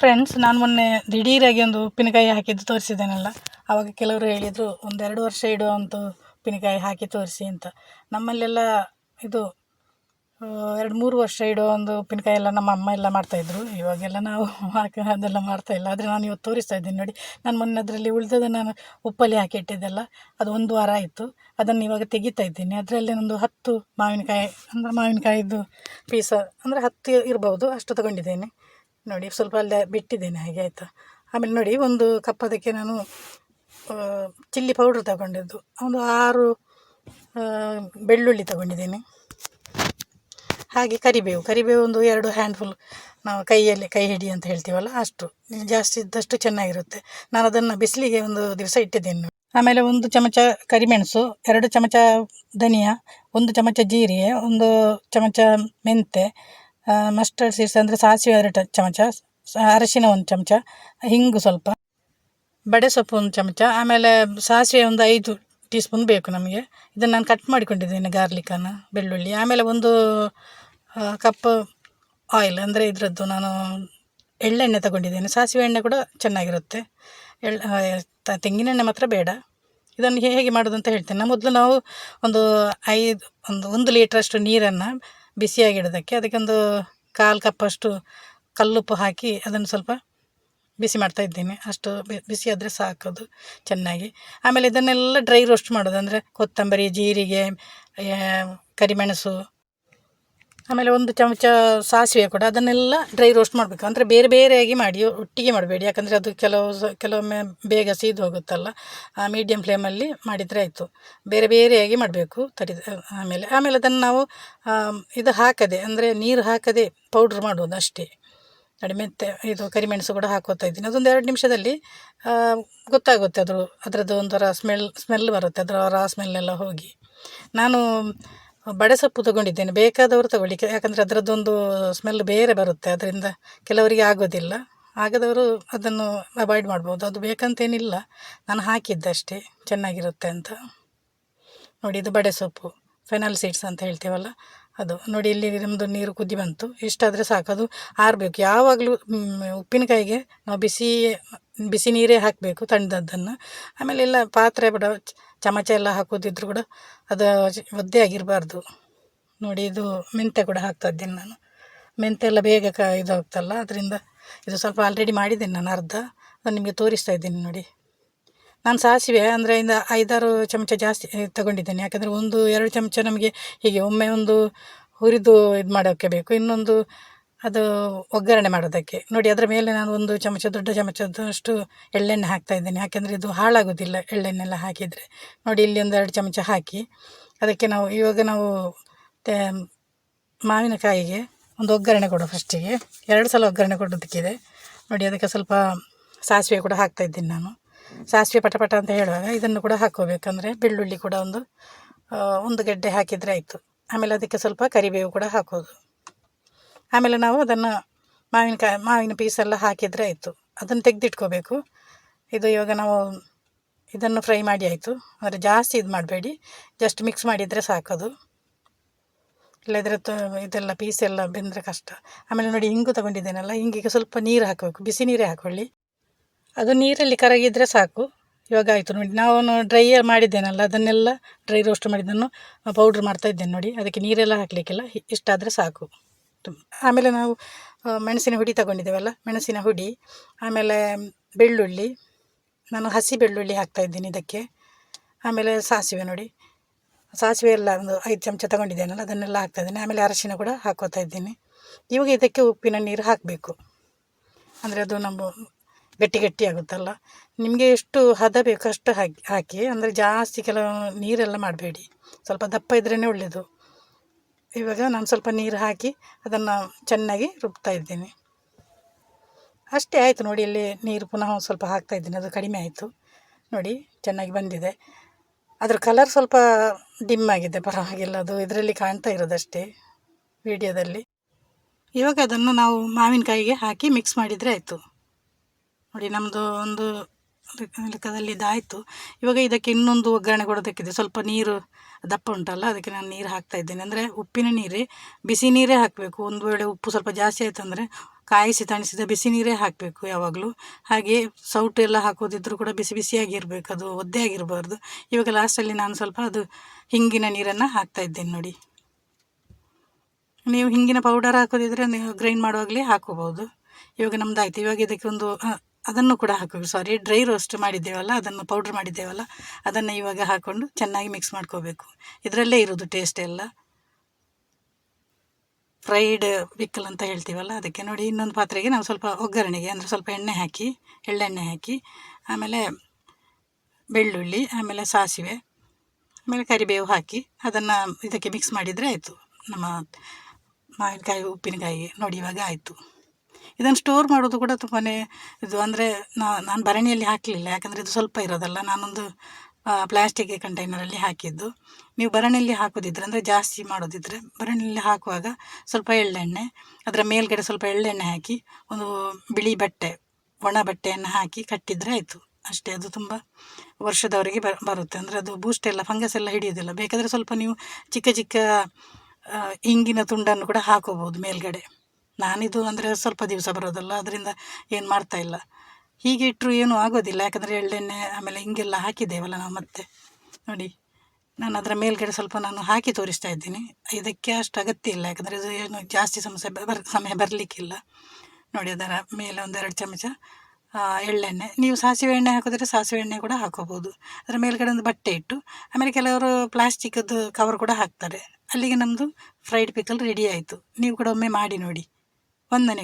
Friends ನಾನು ಮೊನ್ನೆ ದಿಢೀರಾಗಿ ಒಂದು ಉಪ್ಪಿನಕಾಯಿ ಹಾಕಿದ್ದು ತೋರಿಸಿದ್ದೇನಲ್ಲ ಆವಾಗ ಕೆಲವರು ಹೇಳಿದರು, ಒಂದೆರಡು ವರ್ಷ ಇಡುವಂಥ ಉಪ್ಪಿನಕಾಯಿ ಹಾಕಿ ತೋರಿಸಿ ಅಂತ. ನಮ್ಮಲ್ಲೆಲ್ಲ ಇದು ಎರಡು ಮೂರು ವರ್ಷ ಇಡೋ ಒಂದು ಉಪ್ಪಿನಕಾಯಿ ಎಲ್ಲ ನಮ್ಮ ಅಮ್ಮ ಎಲ್ಲ ಮಾಡ್ತಾಯಿದ್ರು ಇವಾಗೆಲ್ಲ ನಾವು ಹಾಕಿ, ಅದೆಲ್ಲ ಮಾಡ್ತಾಯಿಲ್ಲ ಆದರೆ ನಾನು ಇವತ್ತು ತೋರಿಸ್ತಾ ಇದ್ದೀನಿ ನೋಡಿ, ನಾನು ಮೊನ್ನೆ ಅದರಲ್ಲಿ ಉಳಿದದ್ದು ನಾನು ಉಪ್ಪಲ್ಲಿ ಹಾಕಿ ಇಟ್ಟಿದ್ದೆಲ್ಲ, ಅದು ಒಂದು ವಾರ ಆಯಿತು. ಅದನ್ನು ಇವಾಗ ತೆಗಿತಾ ಇದ್ದೀನಿ. ಅದರಲ್ಲಿ ಒಂದು ಹತ್ತು ಮಾವಿನಕಾಯಿ, ಅಂದರೆ ಮಾವಿನಕಾಯಿದು ಪೀಸ, ಅಂದರೆ ಹತ್ತು ಇರ್ಬೋದು, ಅಷ್ಟು ತಗೊಂಡಿದ್ದೇನೆ. ನೋಡಿ ಸ್ವಲ್ಪ ಅಲ್ಲೇ ಬಿಟ್ಟಿದ್ದೇನೆ, ಹಾಗೆ ಆಯಿತಾ? ಆಮೇಲೆ ನೋಡಿ ಒಂದು ಕಪ್ ಅದಕ್ಕೆ ನಾನು ಚಿಲ್ಲಿ ಪೌಡ್ರ್ ತಗೊಂಡಿದ್ದು. ಒಂದು ಆರು ಬೆಳ್ಳುಳ್ಳಿ ತಗೊಂಡಿದ್ದೇನೆ. ಹಾಗೆ ಕರಿಬೇವು ಕರಿಬೇವು ಒಂದು ಎರಡು ಹ್ಯಾಂಡ್ಫುಲ್ ನಾವು ಕೈಯಲ್ಲಿ ಕೈ ಹಿಡಿ ಅಂತ ಹೇಳ್ತೀವಲ್ಲ, ಅಷ್ಟು. ಜಾಸ್ತಿ ಇದ್ದಷ್ಟು ಚೆನ್ನಾಗಿರುತ್ತೆ. ನಾನು ಅದನ್ನು ಬಿಸಿಲಿಗೆ ಒಂದು ದಿವಸ ಇಟ್ಟಿದ್ದೇನೆ ಆಮೇಲೆ ಒಂದು ಚಮಚ ಕರಿಮೆಣಸು, ಎರಡು ಚಮಚ ಧನಿಯಾ, ಒಂದು ಚಮಚ ಜೀರಿಗೆ, ಒಂದು ಚಮಚ ಮೆಂತೆ ಮಸ್ಟರ್ಡ್ ಸೀಡ್ಸ್ ಅಂದರೆ ಸಾಸಿವೆ ಎರಡು ಚಮಚ ಅರಶಿನ ಒಂದು ಚಮಚ, ಹಿಂಗು ಸ್ವಲ್ಪ, ಬಡೆ ಸೊಪ್ಪು ಒಂದು ಚಮಚ, ಆಮೇಲೆ ಸಾಸಿವೆ ಒಂದು ಐದು ಟೀ ಸ್ಪೂನ್ ಬೇಕು ನಮಗೆ. ಇದನ್ನು ನಾನು ಕಟ್ ಮಾಡಿಕೊಂಡಿದ್ದೇನೆ ಗಾರ್ಲಿಕನ್ನು ಬೆಳ್ಳುಳ್ಳಿ. ಆಮೇಲೆ ಒಂದು ಕಪ್ ಆಯಿಲ್ ಅಂದರೆ ಇದರದ್ದು ನಾನು ಎಳ್ಳೆಣ್ಣೆ ತಗೊಂಡಿದ್ದೇನೆ. ಸಾಸಿವೆ ಎಣ್ಣೆ ಕೂಡ ಚೆನ್ನಾಗಿರುತ್ತೆ. ಎಳ್ ತೆಂಗಿನೆಣ್ಣೆ ಮಾತ್ರ ಬೇಡ. ಇದನ್ನು ಹೇಗೆ ಮಾಡೋದು ಅಂತ ಹೇಳ್ತೇನೆ. ಮೊದಲು ನಾವು ಒಂದು ಐದು, ಒಂದು ಒಂದು ಲೀಟ್ರಷ್ಟು ನೀರನ್ನು ಬಿಸಿಯಾಗಿಡೋದಕ್ಕೆ ಅದಕ್ಕೊಂದು ಕಾಲು ಕಪ್ಪಷ್ಟು ಕಲ್ಲುಪ್ಪು ಹಾಕಿ ಅದನ್ನು ಸ್ವಲ್ಪ ಬಿಸಿ ಮಾಡ್ತಾ ಇದ್ದೀನಿ. ಅಷ್ಟು ಬಿಸಿ ಆದರೆ ಸಾಕೋದು ಚೆನ್ನಾಗಿ. ಆಮೇಲೆ ಇದನ್ನೆಲ್ಲ ಡ್ರೈ ರೋಸ್ಟ್ ಮಾಡೋದು ಅಂದರೆ ಕೊತ್ತಂಬರಿ, ಜೀರಿಗೆ ಕರಿಮೆಣಸು ಆಮೇಲೆ ಒಂದು ಚಮಚ ಸಾಸಿವೆ ಕೂಡ ಅದನ್ನೆಲ್ಲ ಡ್ರೈ ರೋಸ್ಟ್ ಮಾಡಬೇಕು. ಅಂದರೆ ಬೇರೆ ಬೇರೆಯಾಗಿ ಮಾಡಿ, ಒಟ್ಟಿಗೆ ಮಾಡಬೇಡಿ. ಯಾಕಂದರೆ ಅದು ಕೆಲವು ಕೆಲವೊಮ್ಮೆ ಬೇಗ ಸೀದು ಹೋಗುತ್ತಲ್ಲ, ಆ ಮೀಡಿಯಮ್ ಫ್ಲೇಮಲ್ಲಿ ಮಾಡಿದರೆ ಆಯಿತು. ಬೇರೆ ಬೇರೆಯಾಗಿ ಮಾಡಬೇಕು ತರಿ, ಆಮೇಲೆ ಆಮೇಲೆ ಅದನ್ನು ನಾವು ಇದು ಹಾಕದೆ, ಅಂದರೆ ನೀರು ಹಾಕದೆ ಪೌಡ್ರ್ ಮಾಡೋದು ಅಷ್ಟೇ. ಮೆಂತೆ ಇದು ಕರಿಮೆಣಸು ಕೂಡ ಹಾಕೋತಾ ಇದ್ದೀನಿ. ಅದೊಂದು ಎರಡು ನಿಮಿಷದಲ್ಲಿ ಗೊತ್ತಾಗುತ್ತೆ ಅದ್ರ ಅದರದ್ದು ಒಂಥರ ಸ್ಮೆಲ್ ಸ್ಮೆಲ್ ಬರುತ್ತೆ. ಅದರ ರಾ ಸ್ಮೆಲ್ಲೆಲ್ಲ ಹೋಗಿ. ನಾನು ಬಡೆ ಸೊಪ್ಪು ತಗೊಂಡಿದ್ದೇನೆ, ಬೇಕಾದವರು ತಗೊಳ್ಳಿ. ಯಾಕಂದರೆ ಅದರದ್ದೊಂದು ಸ್ಮೆಲ್ ಬೇರೆ ಬರುತ್ತೆ, ಅದರಿಂದ ಕೆಲವರಿಗೆ ಆಗೋದಿಲ್ಲ. ಆಗದವರು ಅದನ್ನು ಅವಾಯ್ಡ್ ಮಾಡ್ಬೋದು. ಅದು ಬೇಕಂತೇನಿಲ್ಲ. ನಾನು ಹಾಕಿದ್ದಷ್ಟೇ, ಚೆನ್ನಾಗಿರುತ್ತೆ ಅಂತ. ನೋಡಿ, ಇದು ಬಡೆ ಸೊಪ್ಪು ಫೆನಲ್ ಸೀಡ್ಸ್ ಅಂತ ಹೇಳ್ತೇವಲ್ಲ, ಅದು. ನೋಡಿ, ಇಲ್ಲಿ ನಮ್ಮದು ನೀರು ಕುದಿ ಬಂತು. ಇಷ್ಟಾದರೆ ಸಾಕು. ಅದು ಆರಬೇಕು. ಯಾವಾಗಲೂ ಉಪ್ಪಿನಕಾಯಿಗೆ ನಾವು ಬಿಸಿ ಬಿಸಿ ನೀರೇ ಹಾಕಬೇಕು ತಣ್ಣದನ್ನು ಆಮೇಲೆ ಎಲ್ಲ ಪಾತ್ರೆ ಬಿಡ ಚಮಚ ಎಲ್ಲ ಹಾಕೋದಿದ್ರು ಕೂಡ ಅದು ಒದ್ದೆ ಆಗಿರಬಾರ್ದು. ನೋಡಿ ಇದು ಮೆಂತ್ಯ ಕೂಡ ಹಾಕ್ತಾ ಇದ್ದೀನಿ ನಾನು. ಮೆಂತ್ಯ ಎಲ್ಲ ಬೇಗ ಕ ಇದಾಗ್ತಲ್ಲ, ಅದರಿಂದ ಇದು ಸ್ವಲ್ಪ ಆಲ್ರೆಡಿ ಮಾಡಿದ್ದೇನೆ ನಾನು ಅರ್ಧ. ನಾನು ನಿಮಗೆ ತೋರಿಸ್ತಾ ಇದ್ದೀನಿ ನೋಡಿ. ನಾನು ಸಾಸಿವೆ ಅಂದರೆ ಇಂದ ಐದಾರು ಚಮಚ ಜಾಸ್ತಿ ತಗೊಂಡಿದ್ದೇನೆ. ಯಾಕಂದರೆ ಒಂದು ಎರಡು ಚಮಚ ನಮಗೆ ಹೀಗೆ ಒಮ್ಮೆ ಒಂದು ಹುರಿದು ಇದು ಮಾಡೋಕ್ಕೆ ಬೇಕು. ಇನ್ನೊಂದು ಅದು ಒಗ್ಗರಣೆ ಮಾಡೋದಕ್ಕೆ. ನೋಡಿ, ಅದರ ಮೇಲೆ ನಾನು ಒಂದು ಚಮಚ, ದೊಡ್ಡ ಚಮಚದಷ್ಟು ಎಳ್ಳೆಣ್ಣೆ ಹಾಕ್ತಾ ಇದ್ದೇನೆ. ಯಾಕೆಂದರೆ ಇದು ಹಾಳಾಗೋದಿಲ್ಲ ಎಳ್ಳೆಣ್ಣೆಲ್ಲ ಹಾಕಿದರೆ. ನೋಡಿ, ಇಲ್ಲಿ ಒಂದು ಎರಡು ಚಮಚ ಹಾಕಿ, ಅದಕ್ಕೆ ನಾವು ಇವಾಗ ನಾವು ಮಾವಿನಕಾಯಿಗೆ ಒಂದು ಒಗ್ಗರಣೆ ಕೊಡೋ ಫಸ್ಟಿಗೆ. ಎರಡು ಸಲ ಒಗ್ಗರಣೆ ಕೊಡೋದಕ್ಕಿದೆ. ನೋಡಿ, ಅದಕ್ಕೆ ಸ್ವಲ್ಪ ಸಾಸಿವೆ ಕೂಡ ಹಾಕ್ತಾ ಇದ್ದೀನಿ ನಾನು. ಸಾಸಿವೆ ಪಟ ಪಟ ಅಂತ ಹೇಳುವಾಗ ಇದನ್ನು ಕೂಡ ಹಾಕ್ಕೋಬೇಕಂದ್ರೆ ಬೆಳ್ಳುಳ್ಳಿ ಕೂಡ ಒಂದು ಒಂದು ಗೆಡ್ಡೆ ಹಾಕಿದರೆ ಆಯಿತು. ಆಮೇಲೆ ಅದಕ್ಕೆ ಸ್ವಲ್ಪ ಕರಿಬೇವು ಕೂಡ ಹಾಕೋದು. ಆಮೇಲೆ ನಾವು ಅದನ್ನು ಮಾವಿನಕಾಯಿ, ಮಾವಿನ ಪೀಸೆಲ್ಲ ಹಾಕಿದರೆ ಆಯಿತು. ಅದನ್ನು ತೆಗೆದಿಟ್ಕೋಬೇಕು. ಇದು ಇವಾಗ ನಾವು ಇದನ್ನು ಫ್ರೈ ಮಾಡಿ ಆಯಿತು. ಅಂದರೆ ಜಾಸ್ತಿ ಇದು ಮಾಡಬೇಡಿ. ಜಸ್ಟ್ ಮಿಕ್ಸ್ ಮಾಡಿದರೆ ಸಾಕದು ಇಲ್ಲದ್ರೆ ತ- ಇದೆಲ್ಲ ಪೀಸೆಲ್ಲ ಬೆಂದರೆ ಕಷ್ಟ. ಆಮೇಲೆ ನೋಡಿ ಹಿಂಗು ತಗೊಂಡಿದ್ದೇನಲ್ಲ ಹಿಂಗಿಗೆ ಸ್ವಲ್ಪ ನೀರು ಹಾಕಬೇಕು. ಬಿಸಿ ನೀರೇ ಹಾಕೊಳ್ಳಿ. ಅದು ನೀರಲ್ಲಿ ಕರಗಿದರೆ ಸಾಕು. ಇವಾಗ ಆಯಿತು ನೋಡಿ ನಾನು ಡ್ರೈ ಮಾಡಿದ್ದೇನಲ್ಲ, ಅದನ್ನೆಲ್ಲ ಡ್ರೈ ರೋಸ್ಟ್ ಮಾಡಿದ್ದನ್ನು ಪೌಡ್ರ್ ಮಾಡ್ತಾ ಇದ್ದೇನೆ ನೋಡಿ. ಅದಕ್ಕೆ ನೀರೆಲ್ಲ ಹಾಕಲಿಕ್ಕಿಲ್ಲ. ಇಷ್ಟಾದರೆ ಸಾಕು. ತುಂ- ಆಮೇಲೆ ನಾವು ಮೆಣಸಿನ ಹುಡಿ ತಗೊಂಡಿದ್ದೇವಲ್ಲ, ಮೆಣಸಿನ ಹುಡಿ, ಆಮೇಲೆ ಬೆಳ್ಳುಳ್ಳಿ, ನಾನು ಹಸಿ ಬೆಳ್ಳುಳ್ಳಿ ಹಾಕ್ತಾ ಇದ್ದೀನಿ ಇದಕ್ಕೆ. ಆಮೇಲೆ ಸಾಸಿವೆ ನೋಡಿ. ಸಾಸಿವೆ ಎಲ್ಲ ಒಂದು ಐದು ಚಮಚ ತಗೊಂಡಿದ್ದೇನಲ್ಲ, ಅದನ್ನೆಲ್ಲ ಹಾಕ್ತಾ ಇದ್ದೀನಿ. ಆಮೇಲೆ ಅರಶಿನ ಕೂಡ ಹಾಕೋತಾ ಇದ್ದೀನಿ. ಇವಾಗ ಇದಕ್ಕೆ ಉಪ್ಪಿನ ನೀರು ಹಾಕಬೇಕು. ಅಂದರೆ ಅದು ನಮ್ಮ ಗಟ್ಟಿ ಗಟ್ಟಿ ಆಗುತ್ತಲ್ಲ ನಿಮಗೆ ಎಷ್ಟು ಹದ ಬೇಕು ಅಷ್ಟು ಹಾಕಿ ಹಾಕಿ, ಅಂದರೆ ಜಾಸ್ತಿ ಕೆಲವು ನೀರೆಲ್ಲ ಮಾಡಬೇಡಿ. ಸ್ವಲ್ಪ ದಪ್ಪ ಇದ್ರೇ ಒಳ್ಳೆಯದು ಇವಾಗ ನಾನು ಸ್ವಲ್ಪ ನೀರು ಹಾಕಿ ಅದನ್ನು ಚೆನ್ನಾಗಿ ರುಬ್ತಾ ಇದ್ದೀನಿ. ಅಷ್ಟೇ ಆಯಿತು ನೋಡಿ, ಇಲ್ಲಿ ನೀರು ಪುನಃ ಸ್ವಲ್ಪ ಹಾಕ್ತಾ ಇದ್ದೀನಿ. ಅದು ಕಡಿಮೆ ಆಯಿತು. ನೋಡಿ, ಚೆನ್ನಾಗಿ ಬಂದಿದೆ. ಅದ್ರ ಕಲರ್ ಸ್ವಲ್ಪ ಡಿಮ್ ಆಗಿದೆ, ಪರವಾಗಿಲ್ಲ. ಅದು ಇದರಲ್ಲಿ ಕಾಣ್ತಾ ಇರೋದಷ್ಟೇ ವಿಡಿಯೋದಲ್ಲಿ. ಇವಾಗ ಅದನ್ನು ನಾವು ಮಾವಿನಕಾಯಿಗೆ ಹಾಕಿ ಮಿಕ್ಸ್ ಮಾಡಿದರೆ ಆಯಿತು. ನೋಡಿ ನಮ್ಮದು ಒಂದು ಲೆಕ್ಕದಲ್ಲಿ ಇದಾಯಿತು ಇವಾಗ ಇದಕ್ಕೆ ಇನ್ನೊಂದು ಒಗ್ಗರಣೆ ಕೊಡೋದಕ್ಕಿದೆ ಸ್ವಲ್ಪ ನೀರು, ದಪ್ಪ ಉಂಟಲ್ಲ, ಅದಕ್ಕೆ ನಾನು ನೀರು ಹಾಕ್ತಾ ಇದ್ದೇನೆ. ಅಂದರೆ ಉಪ್ಪಿನ ನೀರೇ, ಬಿಸಿ ನೀರೇ ಹಾಕಬೇಕು. ಒಂದು ವೇಳೆ ಉಪ್ಪು ಸ್ವಲ್ಪ ಜಾಸ್ತಿ ಆಯಿತು ಅಂದರೆ ಕಾಯಿಸಿ ತಣಿಸಿದ ಬಿಸಿ ನೀರೇ ಹಾಕಬೇಕು ಯಾವಾಗಲೂ. ಹಾಗೆ ಸೌಟು ಎಲ್ಲ ಹಾಕೋದಿದ್ರೂ ಕೂಡ ಬಿಸಿ ಬಿಸಿಯಾಗಿರಬೇಕು ಅದು ಒದ್ದೆ ಆಗಿರಬಾರ್ದು. ಇವಾಗ ಲಾಸ್ಟಲ್ಲಿ ನಾನು ಸ್ವಲ್ಪ ಅದು ಹಿಂಗಿನ ನೀರನ್ನು ಹಾಕ್ತಾ ಇದ್ದೇನೆ ನೋಡಿ. ನೀವು ಹಿಂಗಿನ ಪೌಡರ್ ಹಾಕೋದಿದ್ರೆ ನೀವು ಗ್ರೈಂಡ್ ಮಾಡುವಾಗಲೇ ಹಾಕೋಬೋದು ಇವಾಗ ನಮ್ದು ಆಯ್ತು ಇವಾಗ ಇದಕ್ಕೆ ಒಂದು ಅದನ್ನು ಕೂಡ ಹಾಕಬೇಕು ಸಾರಿ ಡ್ರೈ ರೋಸ್ಟ್ ಮಾಡಿದ್ದೇವಲ್ಲ, ಅದನ್ನು ಪೌಡ್ರ್ ಮಾಡಿದ್ದೇವಲ್ಲ, ಅದನ್ನು ಇವಾಗ ಹಾಕ್ಕೊಂಡು ಚೆನ್ನಾಗಿ ಮಿಕ್ಸ್ ಮಾಡ್ಕೋಬೇಕು. ಇದರಲ್ಲೇ ಇರೋದು ಟೇಸ್ಟ್ ಎಲ್ಲ. ಫ್ರೈಡ್ ವಿಕ್ಕಲ್ ಅಂತ ಹೇಳ್ತೀವಲ್ಲ, ಅದಕ್ಕೆ ನೋಡಿ ಇನ್ನೊಂದು ಪಾತ್ರೆಗೆ ನಾವು ಸ್ವಲ್ಪ ಒಗ್ಗರಣೆಗೆ, ಅಂದರೆ ಸ್ವಲ್ಪ ಎಣ್ಣೆ ಹಾಕಿ, ಎಳ್ಳೆಣ್ಣೆ ಹಾಕಿ, ಆಮೇಲೆ ಬೆಳ್ಳುಳ್ಳಿ, ಆಮೇಲೆ ಸಾಸಿವೆ, ಆಮೇಲೆ ಕರಿಬೇವು ಹಾಕಿ, ಅದನ್ನು ಇದಕ್ಕೆ ಮಿಕ್ಸ್ ಮಾಡಿದರೆ ಆಯಿತು. ನಮ್ಮ ಮಾವಿನಕಾಯಿ, ಉಪ್ಪಿನಕಾಯಿ ನೋಡಿ ಇವಾಗ ಆಯಿತು. ಇದನ್ನು ಸ್ಟೋರ್ ಮಾಡೋದು ಕೂಡ ತುಂಬಾ ಇದು ಅಂದರೆ ನಾನು ಭರಣಿಯಲ್ಲಿ ಹಾಕಲಿಲ್ಲ. ಯಾಕಂದರೆ ಇದು ಸ್ವಲ್ಪ ಇರೋದಲ್ಲ. ನಾನೊಂದು ಪ್ಲಾಸ್ಟಿಕ್ ಕಂಟೈನರಲ್ಲಿ ಹಾಕಿದ್ದು. ನೀವು ಬರಣಿಯಲ್ಲಿ ಹಾಕೋದಿದ್ರೆ, ಅಂದರೆ ಜಾಸ್ತಿ ಮಾಡೋದಿದ್ರೆ ಬರಣಿಯಲ್ಲಿ ಹಾಕುವಾಗ ಸ್ವಲ್ಪ ಎಳ್ಳೆಣ್ಣೆ, ಅದರ ಮೇಲ್ಗಡೆ ಸ್ವಲ್ಪ ಎಳ್ಳೆಣ್ಣೆ ಹಾಕಿ, ಒಂದು ಬಿಳಿ ಬಟ್ಟೆ, ಒಣ ಬಟ್ಟೆಯನ್ನು ಹಾಕಿ ಕಟ್ಟಿದರೆ ಆಯಿತು. ಅಷ್ಟೇ, ಅದು ತುಂಬ ವರ್ಷದವರೆಗೆ ಬರುತ್ತೆ. ಅಂದರೆ ಅದು ಬೂಸ್ಟ್ ಎಲ್ಲ ಫಂಗಸ್ ಎಲ್ಲ ಹಿಡಿಯೋದಿಲ್ಲ ಬೇಕಾದರೆ ಸ್ವಲ್ಪ ನೀವು ಚಿಕ್ಕ ಚಿಕ್ಕ ಇಂಗಿನ ತುಂಡನ್ನು ಕೂಡ ಹಾಕೋಬೋದು ಮೇಲ್ಗಡೆ. ನಾನಿದು ಅಂದರೆ ಸ್ವಲ್ಪ ದಿವಸ ಬರೋದಲ್ಲ, ಅದರಿಂದ ಏನು ಮಾಡ್ತಾ ಇಲ್ಲ. ಹೀಗೆ ಇಟ್ಟರು ಏನೂ ಆಗೋದಿಲ್ಲ, ಯಾಕಂದರೆ ಎಳ್ಳೆಣ್ಣೆ ಆಮೇಲೆ ಹಿಂಗೆಲ್ಲ ಹಾಕಿದ್ದೇವಲ್ಲ ನಾವು ಮತ್ತೆ. ನೋಡಿ, ನಾನು ಅದರ ಮೇಲ್ಗಡೆ ಸ್ವಲ್ಪ ನಾನು ಹಾಕಿ ತೋರಿಸ್ತಾ ಇದ್ದೀನಿ. ಇದಕ್ಕೆ ಅಷ್ಟು ಅಗತ್ಯ ಇಲ್ಲ, ಯಾಕಂದರೆ ಇದು ಏನು ಜಾಸ್ತಿ ಸಮಸ್ಯೆ ಬರ್, ಸಮಯ ಬರಲಿಕ್ಕಿಲ್ಲ. ನೋಡಿ, ಅದರ ಮೇಲೆ ಒಂದೆರಡು ಚಮಚ ಎಳ್ಳೆಣ್ಣೆ. ನೀವು ಸಾಸಿವೆ ಎಣ್ಣೆ ಹಾಕಿದ್ರೆ ಸಾಸಿವೆ ಎಣ್ಣೆ ಕೂಡ ಹಾಕೋಬೋದು. ಅದರ ಮೇಲ್ಗಡೆ ಒಂದು ಬಟ್ಟೆ ಇಟ್ಟು, ಆಮೇಲೆ ಕೆಲವರು ಪ್ಲಾಸ್ಟಿಕ್ಕದ್ದು ಕವರ್ ಕೂಡ ಹಾಕ್ತಾರೆ. ಅಲ್ಲಿಗೆ ನಮ್ಮದು ಫ್ರೈಡ್ ಪಿಕಲ್ ರೆಡಿ ಆಯಿತು. ನೀವು ಕೂಡ ಒಮ್ಮೆ ಮಾಡಿ ನೋಡಿ. ವಂದನೆಗಳು